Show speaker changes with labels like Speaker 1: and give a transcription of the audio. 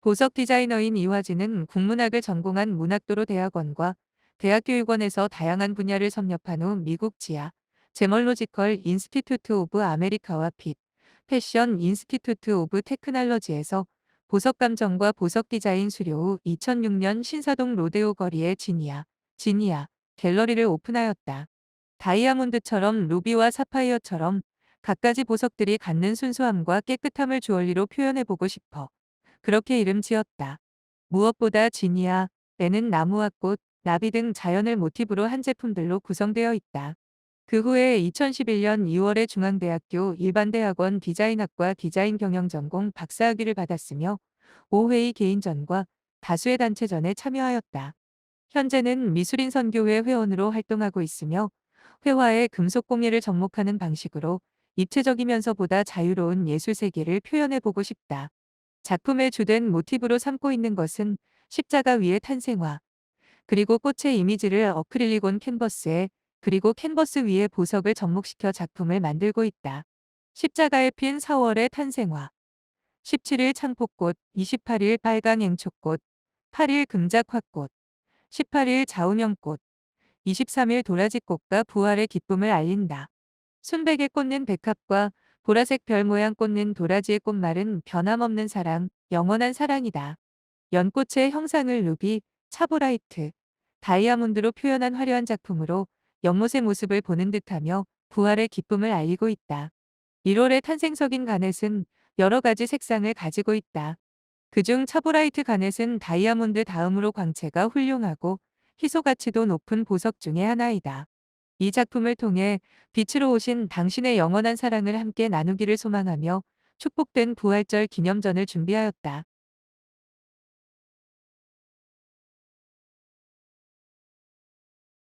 Speaker 1: 보석 디자이너인 이화진은 국문학을 전공한 문학도로 대학원과 대학교육원에서 다양한 분야를 섭렵한 후 미국 지하 제멀로지컬 인스티튜트 오브 아메리카와 핏 패션 인스티튜트 오브 테크놀로지에서 보석 감정과 보석 디자인 수료 후 2006년 신사동 로데오 거리에 지니아, 지니아 갤러리를 오픈하였다. 다이아몬드처럼 루비와 사파이어처럼 갖가지 보석들이 갖는 순수함과 깨끗함을 주얼리로 표현해보고 싶어. 그렇게 이름 지었다. 무엇보다 지니아, 때는 나무와 꽃, 나비 등 자연을 모티브로 한 제품들로 구성되어 있다. 그 후에 2011년 2월에 중앙대학교 일반대학원 디자인학과 디자인 경영 전공 박사학위를 받았으며 5회의 개인전과 다수의 단체전에 참여하였다. 현재는 미술인 선교회 회원으로 활동하고 있으며 회화의 금속 공예를 접목하는 방식으로 입체적이면서 보다 자유로운 예술 세계를 표현해보고 싶다. 작품의 주된 모티브로 삼고 있는 것은 십자가 위의 탄생화, 그리고 꽃의 이미지를 어크릴리곤 캔버스에 그리고 캔버스 위에 보석을 접목시켜 작품을 만들고 있다. 십자가에 핀 4월의 탄생화 17일 창포꽃, 28일 빨강 앵초꽃, 8일 금작화꽃, 18일 자우명꽃, 23일 도라지꽃과 부활의 기쁨을 알린다. 순백에 꽂는 백합과 보라색 별 모양 꽂는 도라지의 꽃말은 변함없는 사랑, 영원한 사랑이다. 연꽃의 형상을 루비, 차보라이트, 다이아몬드로 표현한 화려한 작품으로 연못의 모습을 보는 듯하며 부활의 기쁨을 알리고 있다. 1월의 탄생석인 가넷은 여러 가지 색상을 가지고 있다. 그중 차보라이트 가넷은 다이아몬드 다음으로 광채가 훌륭하고 희소 가치도 높은 보석 중의 하나이다. 이 작품을 통해 빛으로 오신 당신의 영원한 사랑을 함께 나누기를 소망하며 축복된 부활절 기념전을 준비하였다.